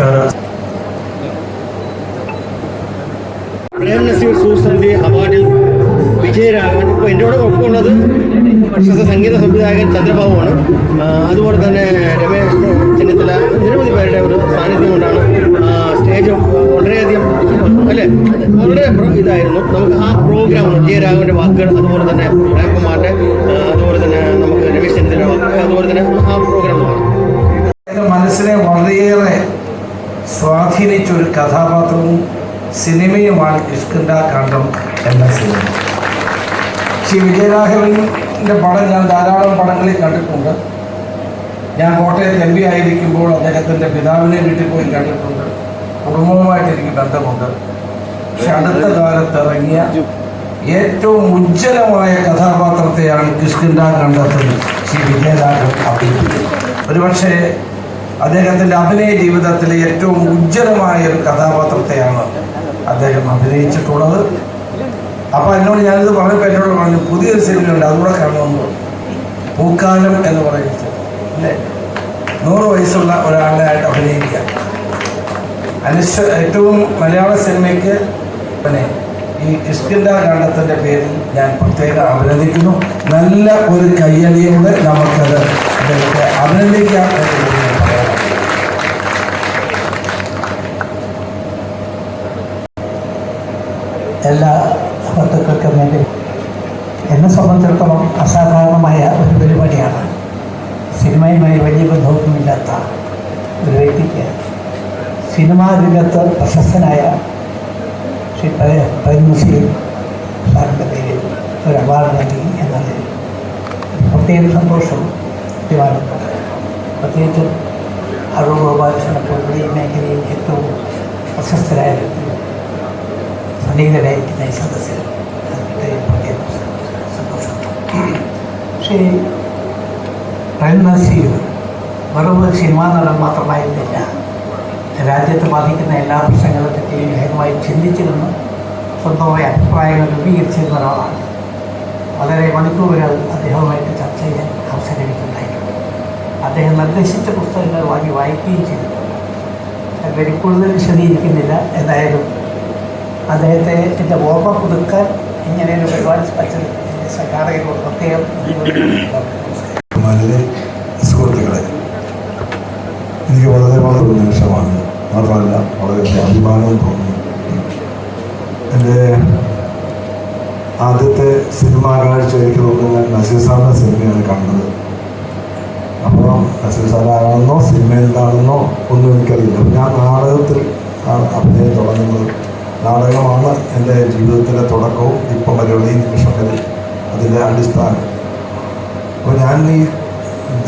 നമസ്കാരം. പ്രേം നസീർ സൂസന്റെ അവാർഡിൽ വിജയരാഘവൻ. ഇപ്പോൾ എന്നോട് കൂടെ ഒപ്പമുള്ളത് പ്രശസ്ത സംഗീത സംവിധായകൻ ചന്ദ്രബാബുവാണ്. അതുപോലെ തന്നെ രമേശ് ചെന്നിത്തല നിരവധി പേരുടെ ഒരു സാന്നിധ്യം കൊണ്ടാണ് സ്റ്റേജ് വളരെയധികം അല്ലേ? വളരെ ഇതായിരുന്നു. നമുക്ക് ആ പ്രോഗ്രാം വിജയരാഘവന്റെ വാക്കുകൾ അതുപോലെ തന്നെ പ്രേംകുമാറിന്റെ അതുപോലെ തന്നെ നമുക്ക് രമേശ് ചെന്നിത്തല അതുപോലെ തന്നെ ആ പ്രോഗ്രാം ഒരു കഥാപാത്രവും സിനിമയുമാണ് കിഷ്കിന്ദ കാണ്ഡം എന്ന സിനിമ. ശ്രീ വിജയരാഘവന്റെ പടം ഞാൻ ധാരാളം പടങ്ങളിൽ കണ്ടിട്ടുണ്ട്. ഞാൻ കോട്ടയത്ത് എം പി ആയിരിക്കുമ്പോൾ അദ്ദേഹത്തിന്റെ പിതാവിനെ വീട്ടിൽ പോയി കണ്ടിട്ടുണ്ട്. കുടുംബവുമായിട്ട് എനിക്ക് ബന്ധമുണ്ട്. പക്ഷെ അടുത്ത കാലത്ത് ഇറങ്ങിയ ഏറ്റവും ഉജ്ജ്വലമായ കഥാപാത്രത്തെയാണ് കിഷ്കിന്ദ കണ്ടത്തിൽ ശ്രീ വിജയരാഘവൻ അഭിനയിക്കുന്നത് ഒരുപക്ഷെ അദ്ദേഹത്തിന്റെ അഭിനയ ജീവിതത്തിലെ ഏറ്റവും ഉജ്ജ്വലമായ ഒരു കഥാപാത്രത്തെയാണ് അദ്ദേഹം അഭിനയിച്ചിട്ടുള്ളത്. അപ്പോൾ എന്നോട് ഞാനിത് പറഞ്ഞപ്പോൾ എന്നോട് പറഞ്ഞു പുതിയൊരു സിനിമയുണ്ട് അതുകൂടെ കാണണമെന്ന് പൂക്കാലം എന്ന് പറയുന്നത് അല്ലേ? നൂറ് വയസ്സുള്ള ഒരാളെ ആയിട്ട് അഭിനയിക്കുക. അനിശ്ച ഏറ്റവും മലയാള സിനിമയ്ക്ക് പിന്നെ ഈ കിഷ്കിന്ദ കാണ്ഡത്തിന്റെ പേരിൽ ഞാൻ പ്രത്യേകം അഭിനന്ദിക്കുന്നു. നല്ല ഒരു കയ്യടിയോടെ നമുക്കത്. അദ്ദേഹത്തെ അഭിനന്ദിക്കാം എന്ന് ഞാൻ പറയാം എല്ലാ ബന്ധുക്കൾക്കും വേണ്ടി എന്നെ സംബന്ധിച്ചിടത്തോളം അസാധാരണമായ ഒരു പരിപാടിയാണ്. സിനിമയുമായി വലിയ ബന്ധമൊന്നുമില്ലാത്ത ഒരു വ്യക്തിക്ക് സിനിമാ രംഗത്ത് പ്രശസ്തനായ ശ്രീ പരമശ്രീ സാറിന്റെ പേരിൽ ഒരു അവാർഡ് നൽകി എന്നതിൽ പ്രത്യേക സന്തോഷം അഭിമാനമുണ്ട് പ്രത്യേകിച്ചും അറുപത് ഗോപാലകൃഷ്ണനെ പോലുള്ള ഈ മേഖലയിൽ ഏറ്റവും പ്രശസ്തരായ വ്യക്തി. സന്നിഹിതരായിരിക്കുന്ന ഈ സദസ്സിൽ സന്തോഷമുണ്ട് പക്ഷേ പ്രേം നസീർ വെറും സിനിമാ നടൻ മാത്രമായിരുന്നില്ല. രാജ്യത്ത് ബാധിക്കുന്ന എല്ലാ പ്രശ്നങ്ങളെ പറ്റിയും ഗഹനമായി ചിന്തിച്ചിരുന്നു സ്വന്തമായ അഭിപ്രായങ്ങൾ രൂപീകരിച്ചിരുന്ന ഒരാളാണ്. വളരെ മണിക്കൂറുകൾ അദ്ദേഹവുമായിട്ട് ചർച്ച ചെയ്യാൻ അവസരം എനിക്കുണ്ടായിട്ടുണ്ട് അദ്ദേഹം നിർദ്ദേശിച്ച പുസ്തകങ്ങൾ വാങ്ങി വായിക്കുകയും ചെയ്തിട്ടുണ്ട് അതിൽ കൂടുതൽ വിശദീകരിക്കുന്നില്ല. എന്തായാലും അദ്ദേഹത്തെ എന്റെ ഓർമ്മ പുതുക്കാൻ ഇങ്ങനെ ഒരു പരിപാടി വച്ചത് സഹാറയിൽ സുഹൃത്തുക്കളെ എനിക്ക് വളരെ വളരെ ഒരു നിമിഷമാണ് മാത്രമല്ല വളരെ അഭിമാനവും തോന്നി എന്റെ ആദ്യത്തെ സിനിമാ കാഴ്ച എനിക്ക് തോന്നുന്നു ഞാൻ നസീർ സാറിന്റെ സിനിമയാണ് കണ്ടത്. അപ്പോൾ നസീർ സാറാണെന്നോ സിനിമ എന്താണെന്നോ ഒന്നും എനിക്കറിയില്ല. ഞാൻ നാടകത്തിൽ ആണ് അഭിനയം തുടങ്ങുന്നത്. നാടകമാണ് എന്റെ ജീവിതത്തിന്റെ തുടക്കവും ഇപ്പം വരെയുള്ള ഈ നിമിഷം വരെ അതിന്റെ അടിസ്ഥാനം. അപ്പോൾ ഞാൻ ഈ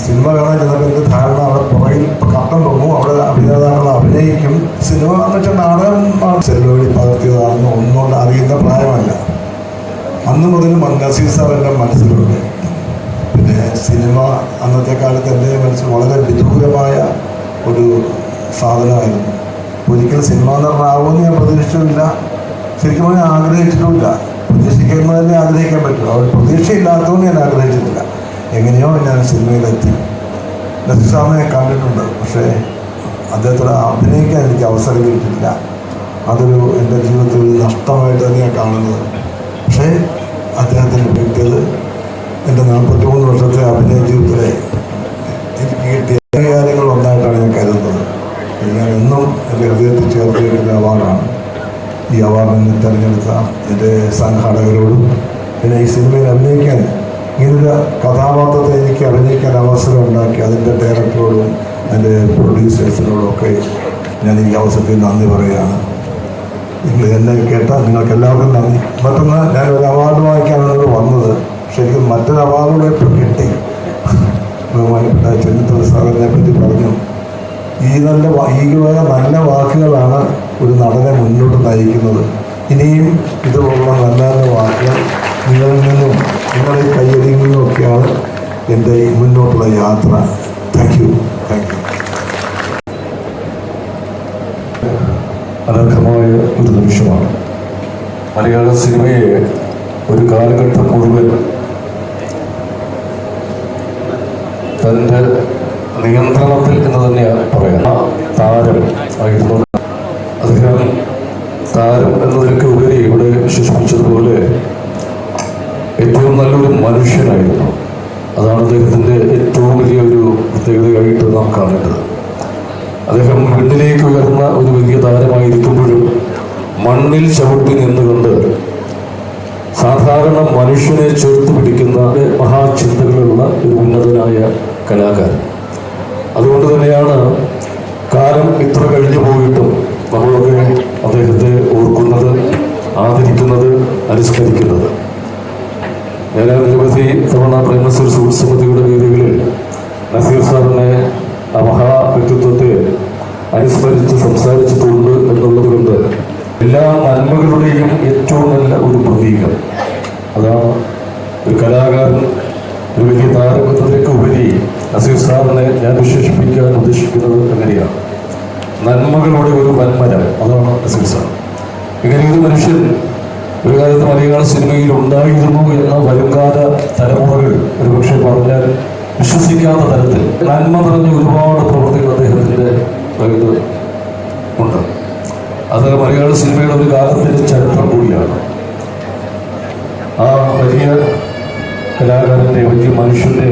സിനിമ കാണാൻ ചെന്നപ്പോൾ എന്റെ ധാരണ അവിടെ പുറകിൽ കട്ടം തോന്നും അവിടെ അഭിനേതാക്കൾ അഭിനയിക്കും. സിനിമ എന്ന് വെച്ചാൽ നാടകം ചെല്ലുവഴി പകർത്തിയതാണെന്ന് ഒന്നുകൊണ്ട് അറിയുന്ന പ്രായമല്ല. അന്ന് മുതൽ നസീർ സാർ എന്റെ മനസ്സിലുണ്ട്. പിന്നെ സിനിമ അന്നത്തെ കാലത്ത് എന്റെ മനസ്സിൽ വളരെ വിദൂരമായ ഒരു സാധനമായിരുന്നു. ഒരിക്കലും സിനിമ നടനാവുമെന്ന് ഞാൻ പ്രതീക്ഷിച്ചില്ല ശരിക്കും പറഞ്ഞാൽ ആഗ്രഹിച്ചിട്ടുമില്ല. പ്രതീക്ഷിക്കുന്നത് തന്നെ ആഗ്രഹിക്കാൻ പറ്റും അവർ പ്രതീക്ഷയില്ലാത്തതുകൊണ്ട് ഞാൻ ആഗ്രഹിച്ചിട്ടില്ല. എങ്ങനെയോ ഞാൻ സിനിമയിലെത്തി. നസീർ സാറിനെ കണ്ടിട്ടുണ്ട്. പക്ഷേ അദ്ദേഹത്തോട് അഭിനയിക്കാൻ എനിക്ക് അവസരം കിട്ടിയിട്ടില്ല. അതൊരു എന്റെ ജീവിതത്തിൽ ഒരു നഷ്ടമായിട്ട് ഞാൻ കാണുന്നത്. പക്ഷേ അദ്ദേഹത്തിന് കിട്ടിയത് എന്റെ നാൽപ്പത്തി മൂന്ന് വർഷത്തെ അഭിനയ ജീവിതത്തിലെ എനിക്ക് കിട്ടിയ കാര്യങ്ങൾ ഞാൻ കരുതുന്നത് ഇത് ഞാൻ എന്നും എന്റെ ഹൃദയത്തിൽ ചേർത്ത് അവാർഡാണ്. ഈ അവാർഡ് എന്നെ തിരഞ്ഞെടുത്ത എന്റെ സംഘാടകരോടും പിന്നെ ഈ സിനിമയിൽ അഭിനയിക്കാൻ ഇങ്ങനൊരു കഥാപാത്രത്തെ എനിക്ക് അഭിനയിക്കാൻ അവസരം ഉണ്ടാക്കി അതിന്റെ ഡയറക്ടറോടും എന്റെ പ്രൊഡ്യൂസേഴ്സിനോടും ഒക്കെ ഞാൻ ഈ അവസരത്തിൽ നന്ദി പറയുകയാണ്. നിങ്ങൾ എന്നെ കേട്ടാൽ നിങ്ങൾക്ക് എല്ലാവർക്കും നന്ദി. മറ്റൊന്ന് ഞാൻ ഒരു അവാർഡ് വാങ്ങിക്കാനാണ് വന്നത്. ശരിക്കും മറ്റൊരു അവാർഡ് ഇപ്പോൾ കിട്ടി. ബഹുമാനപ്പെട്ട ചെന്നിത്തല സാറിനെ പറ്റി പറഞ്ഞു. ഈ നല്ല ഈ വക നല്ല വാക്കുകളാണ് ഒരു നടനെ മുന്നോട്ട് നയിക്കുന്നത്. ഇനിയും ഇതുപോലുള്ള നല്ല നല്ല വാക്കുകൾ നിങ്ങളിൽ നിന്നും നിങ്ങളുടെ കയ്യടിയിൽ നിന്നും ഒക്കെയാണ് എന്റെ മുന്നോട്ടുള്ള യാത്ര. താങ്ക് യു താങ്ക് യു അനർഹമായ ഒരു നിമിഷമാണ്. മലയാള സിനിമയെ ഒരു കാലഘട്ടം മുഴുവൻ തന്റെ നിയന്ത്രണത്തിൽ എന്ന് തന്നെയാണ് പറയാം താരം ആയിരുന്നു അദ്ദേഹം താരം എന്നതിലൊക്കെ ഉപരി ഇവിടെ വിശേഷിപ്പിച്ചതുപോലെ ഏറ്റവും നല്ലൊരു മനുഷ്യനായിരുന്നു അതാണ് അദ്ദേഹത്തിന്റെ ഏറ്റവും വലിയ ഒരു പ്രത്യേകതയായിട്ട് നാം കാണേണ്ടത്. അദ്ദേഹം മണ്ണിലേക്ക് ഉയർന്ന ഒരു വലിയ താരമായിരിക്കുമ്പോഴും മണ്ണിൽ ചവിട്ടി നിന്നുകൊണ്ട് സാധാരണ മനുഷ്യനെ ചേർത്ത് പിടിക്കുന്ന മഹാചിന്തകളുള്ള ഒരു ഉന്നതനായ കലാകാരൻ. അതുകൊണ്ട് തന്നെയാണ് കാലം ഇത്ര കഴിഞ്ഞു പോയിട്ടും നമ്മളൊക്കെ അദ്ദേഹത്തെ ഓർക്കുന്നത് ആദരിക്കുന്നത് അനുസ്മരിക്കുന്നത്. ഞാൻ നിരവധി തവണ പ്രേമസൂർ സുഹൃത്സമിതിയുടെ വേദികളിൽ നസീർ സാറിനെ ആ മഹാ വ്യക്തിത്വത്തെ അനുസ്മരിച്ച് സംസാരിച്ചിട്ടുണ്ട് എന്നുള്ളത് കൊണ്ട് എല്ലാ നന്മകളുടെയും ഏറ്റവും നല്ല ഒരു പ്രതീകം. അതാണ് ഒരു കലാകാരൻ ഒരു വലിയ താരമെന്നതിലേക്ക് ഉപരി നസീർ സാറിനെ ഞാൻ വിശേഷിപ്പിക്കാൻ ഉദ്ദേശിക്കുന്നത് എങ്ങനെയാണ് നന്മകളുടെ ഒരു വൻമരം അതാണ് അസീസ് സാർ. ഇങ്ങനെ ഒരു മനുഷ്യൻ ഒരു കാലത്ത് മലയാള സിനിമയിൽ ഉണ്ടായിരുന്നു എന്ന വരുംകാല തലമുറകൾ ഒരുപക്ഷെ പറഞ്ഞാൽ വിശ്വസിക്കാത്ത തരത്തിൽ നന്മ നിറഞ്ഞ ഒരുപാട് പ്രവൃത്തികൾ അദ്ദേഹത്തിന്റെ ഇത് ഉണ്ട്. അത് മലയാള സിനിമയുടെ ഒരു കാലത്തിന്റെ ചരിത്രം കൂടിയാണ്. ആ വലിയ കലാകാരന്റെ വലിയ മനുഷ്യന്റെ